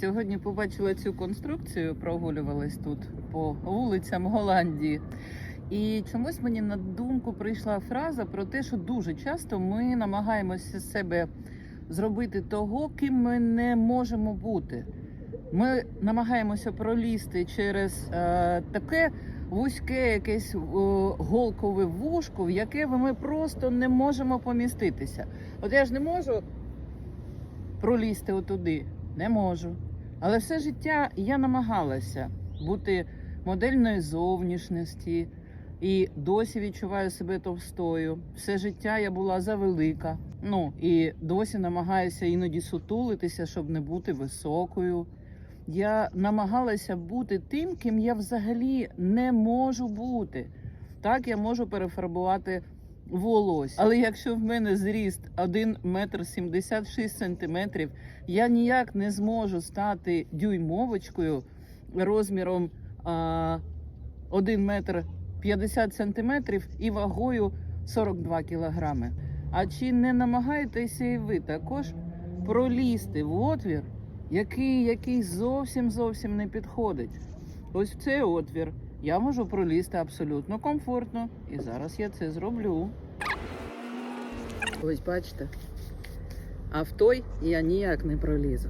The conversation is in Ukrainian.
Сьогодні побачила цю конструкцію, прогулювалась тут по вулицям Голландії. І чомусь мені на думку прийшла фраза про те, що дуже часто ми намагаємося себе зробити того, ким ми не можемо бути. Ми намагаємося пролізти через е, таке вузьке якесь е, голкове вушко, в яке ми просто не можемо поміститися. От я ж не можу пролізти отуди, не можу. Але все життя я намагалася бути модельної зовнішності і досі відчуваю себе товстою. Все життя я була завелика. Ну і досі намагаюся іноді сутулитися, щоб не бути високою. Я намагалася бути тим, ким я взагалі не можу бути. Так, я можу перефарбувати волосся. Але якщо в мене зріст 1 метр 76 сантиметрів, я ніяк не зможу стати дюймовочкою розміром а, 1 метр 50 сантиметрів і вагою 42 кілограми. А чи не намагаєтеся і ви також пролізти в отвір, який, який зовсім зовсім не підходить? Ось цей отвір я можу пролізти абсолютно комфортно, і зараз я це зроблю. Ось бачите. А в той я ніяк не пролізу.